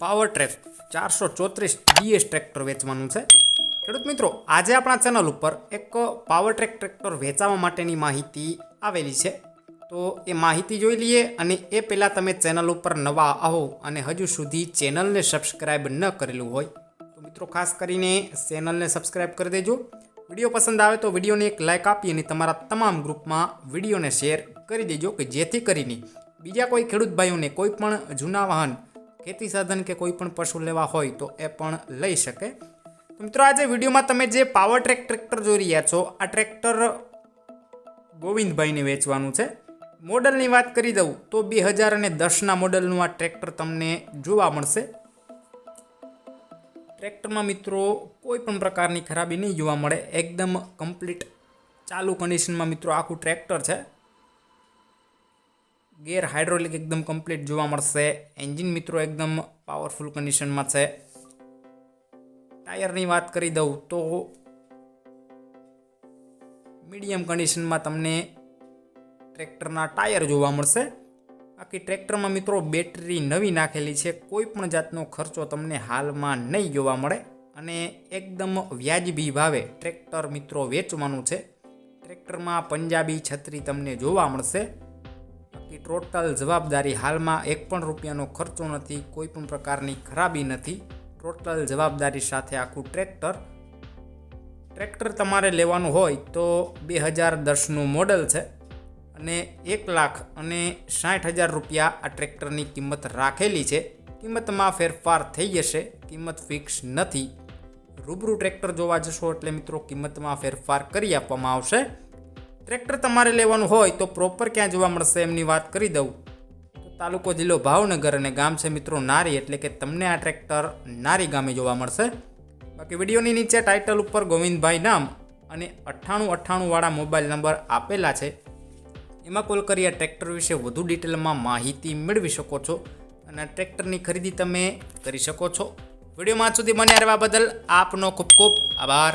Power track ચારસો ચોત્રીસ DS tractor વેચવાનું છે. ખેડૂત મિત્રો, આજે આપણા ચેનલ ઉપર એક પાવર ટ્રેક ટ્રેક્ટર વેચાવા માટેની માહિતી આવેલી છે. તો એ માહિતી જોઈ લઈએ અને એ પહેલાં તમે ચેનલ ઉપર નવા આવો અને હજુ સુધી ચેનલને સબસ્ક્રાઈબ ન કરેલું હોય, તો મિત્રો ખાસ કરીને ચેનલને સબસ્ક્રાઈબ કરી દેજો. વીડિયો પસંદ આવે તો વિડીયોને એક લાઇક આપી અને તમારા તમામ ગ્રુપમાં વિડીયોને શેર કરી દેજો કે જેથી કરીને બીજા કોઈ ખેડૂત ભાઈઓને કોઈ પણ જૂના વાહન ખેતી સાધન કે કોઈ પણ પશુ લેવા હોય તો એ પણ લઈ શકે. તો મિત્રો આજે વિડીયોમાં તમે જે પાવર ટ્રેક ટ્રેક્ટર જોઈ રહ્યા છો, આ ટ્રેક્ટર ગોવિંદભાઈને વેચવાનું છે. મોડલની વાત કરી દઉં તો બે હજાર અને દસના મોડલનું આ ટ્રેક્ટર તમને જોવા મળશે. ટ્રેક્ટરમાં મિત્રો કોઈ પણ પ્રકારની ખરાબી નહીં જોવા મળે, એકદમ કમ્પ્લીટ ચાલુ કન્ડિશનમાં મિત્રો આખું ટ્રેક્ટર છે. ગેર હાઇડ્રોલિક એકદમ કમ્પ્લીટ જોવા મળશે. એન્જિન મિત્રો એકદમ પાવરફુલ કન્ડિશનમાં છે. ટાયરની વાત કરી દઉં તો મીડિયમ કન્ડિશનમાં તમને ટ્રેક્ટરના ટાયર જોવા મળશે. બાકી ટ્રેક્ટરમાં મિત્રો બેટરી નવી નાખેલી છે. કોઈ પણ જાતનો ખર્ચો તમને હાલમાં નહીં જોવા મળે અને એકદમ વ્યાજબી ભાવે ટ્રેક્ટર મિત્રો વેચવાનું છે. ટ્રેક્ટરમાં પંજાબી છત્રી તમને જોવા મળશે. બાકી ટોટલ જવાબદારી હાલમાં એક પણ રૂપિયાનો ખર્ચો નથી, કોઈ પણ પ્રકારની ખરાબી નથી. ટોટલ જવાબદારી સાથે આખું ટ્રેક્ટર ટ્રેક્ટર તમારે લેવાનું હોય તો બે હજાર દસનું મોડલ છે અને એક લાખ અને સાઠ હજાર રૂપિયા આ ટ્રેક્ટરની કિંમત રાખેલી છે. કિંમતમાં ફેરફાર થઈ જશે, કિંમત ફિક્સ નથી. રૂબરૂ ટ્રેક્ટર જોવા જશો એટલે મિત્રો કિંમતમાં ફેરફાર કરી આપવામાં આવશે. ટ્રેક્ટર તમારે લેવાનું હોય તો પ્રોપર ક્યાં જોવા મળશે એમની વાત કરી દઉં. તો તાલુકો જિલ્લો ભાવનગર અને ગામ છે મિત્રો નારી, એટલે કે તમને આ ટ્રેક્ટર નારી ગામે જોવા મળશે. બાકી વિડીયોની નીચે ટાઇટલ ઉપર ગોવિંદભાઈ નામ અને અઠ્ઠાણું અઠ્ઠાણુંવાળા મોબાઈલ નંબર આપેલા છે. એમાં કોલ કરી આ ટ્રેક્ટર વિશે વધુ ડિટેલમાં માહિતી મેળવી શકો છો અને આ ટ્રેક્ટરની ખરીદી તમે કરી શકો છો. વિડીયોમાં સુધી મને રહેવા બદલ આપનો ખૂબ ખૂબ આભાર.